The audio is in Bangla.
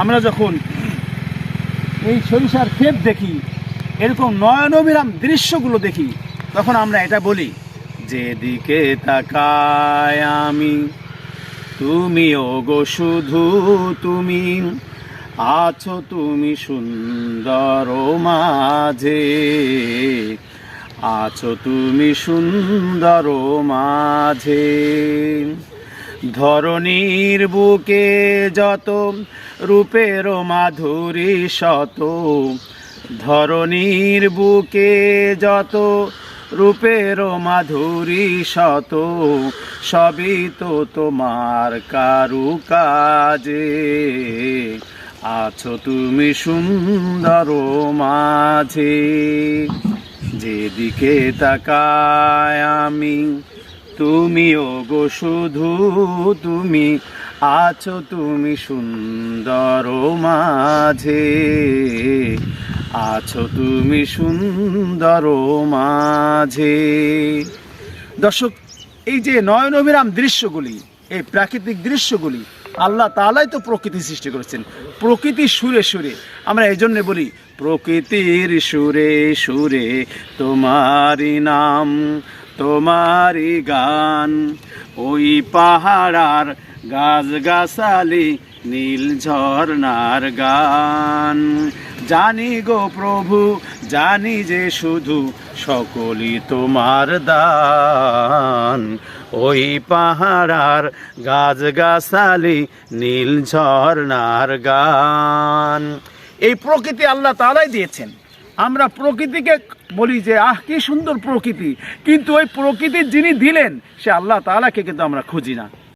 আমরা যখন এই সরিষার ক্ষেত দেখি, এরকম নয়নবিরাম দৃশ্যগুলো দেখি, তখন আমরা এটা বলি, যেদিকে তাকায় আমি তুমি গো শুধু তুমি, আছো তুমি সুন্দর মাঝে, আছো তুমি সুন্দর মাঝে। ধরণীর বুকে যত রূপের মাধুরী শত। ধরণীর বুকে যত রূপের মাধুরী শত। সবই তো তোমার কারু কাজে। আছো তুমি সুন্দর মাঝে। যেদিকে তাকায় আমি তুমিও গো শুধু তুমি, আছো তুমি সুন্দর মাঝে। আছো তুমি সুন্দর মাঝে। দর্শক, এই যে নয়নবিরাম দৃশ্যগুলি, এই প্রাকৃতিক দৃশ্যগুলি, আল্লাহ তালাই তো প্রকৃতি সৃষ্টি করেছেন। প্রকৃতির সুরে সুরে, আমরা এই জন্যে বলি, প্রকৃতির সুরে সুরে তোমারই নাম। তোমারই গান, ওই পাহাড়ার গাছ গাছালি নীল ঝর্ণার গান। জানি গো প্রভু, জানি যে শুধু সকলই তোমার দান। ওই পাহাড়ার গাছ গাছালি নীল ঝর্ণার গান। এই প্রকৃতি আল্লাহ তালাই দিয়েছেন। আমরা প্রকৃতিকে বলি যে, আহ, কি সুন্দর প্রকৃতি। কিন্তু ওই প্রকৃতির যিনি দিলেন, সে আল্লাহ তালাকে কিন্তু আমরা খুঁজি না।